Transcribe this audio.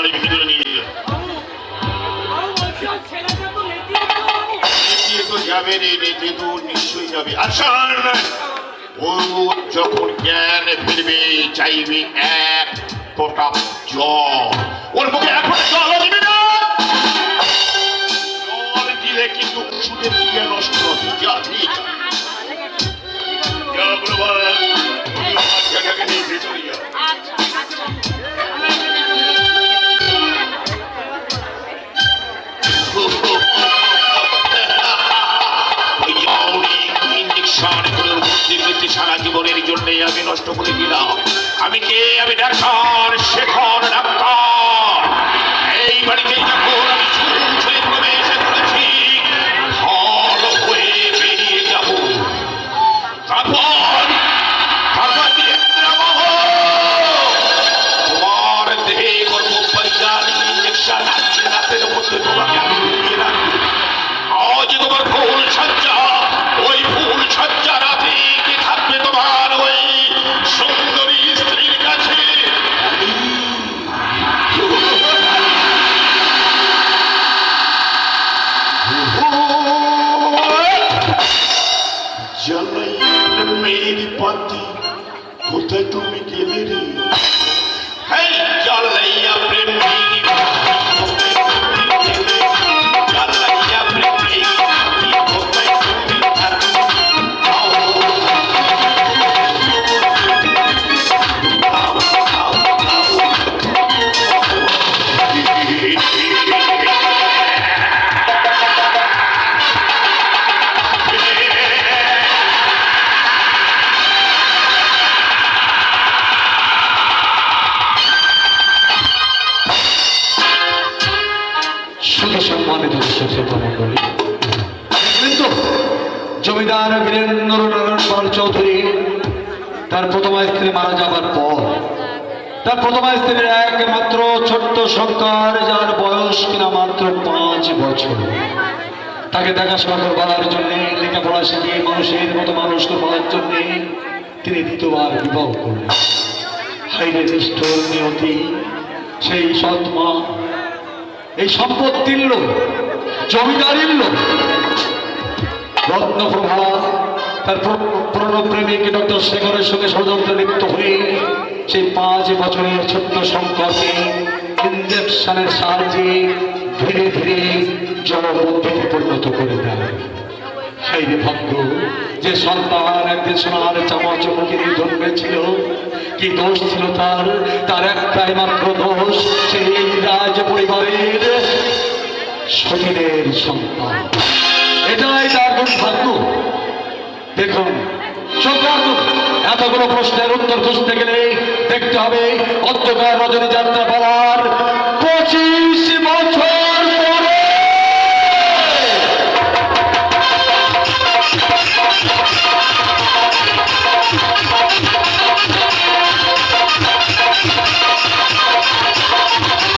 বাড়ি ফিরে নিয়ে যেত যখন জ্ঞান ফিরবে, চাইবে এক ফোটা জল। ওর জল দিলে কিন্তু ওষুধের ক্রিয়া নষ্ট হবে। ইঞ্জেকশন করে ভর্তি সারা জীবনের জন্যে আমি নষ্ট করে দিলাম। আমি কে? আমি ডাক্তার শেখর। জানাই মেয়ের পাতি কোথায় তুমি গেলে রে? সম্মানিত শ্রোতা মন্ডলী দেখলেন তো জমিদার বীরেন্দ্র নারায়ণ পাল চৌধুরী, তার প্রথম স্ত্রী মারা যাবার পর, তার প্রথম স্ত্রীর একমাত্র ছোট্ট সংকার যার বয়স কিনা মাত্র পাঁচ বছর। তাকে দেখাশোনা করবার জন্য, লেখাপড়া শিখিয়ে মানুষের মতো মানুষ করবার জন্য তিনি দ্বিতীয়বার বিবাহ করলেন। হাইরে নিষ্ঠুর নিয়তি, সেই সৎমা এই সম্পত্তির লোক জমিদারির লোক রত্নপ্রভা তার প্রণপ্রেমিক ডক্টর শেখরের সঙ্গে ষড়যন্ত্র লিপ্ত হয়ে সেই পাঁচ বছরের ছোট্ট সম্পর্কে ইঞ্জেকশনের সাহায্যে ধীরে ধীরে জলবদ্ধতে পরিণত করে দেয়। সেই ভাগ্য যে সন্তান একদিন সোনার চামচ মুখে নিয়ে জন্মেছিল, কি দোষ ছিল তার? তার একটাই মাত্র দোষ, সেই পরিবারের শহীদের সন্তান। এটাই তার দুর্ভাগ্য। দেখুন এতগুলো প্রশ্নের উত্তর খুঁজতে গেলে দেখতে হবে অন্ধকার রজনী যাত্রা পালার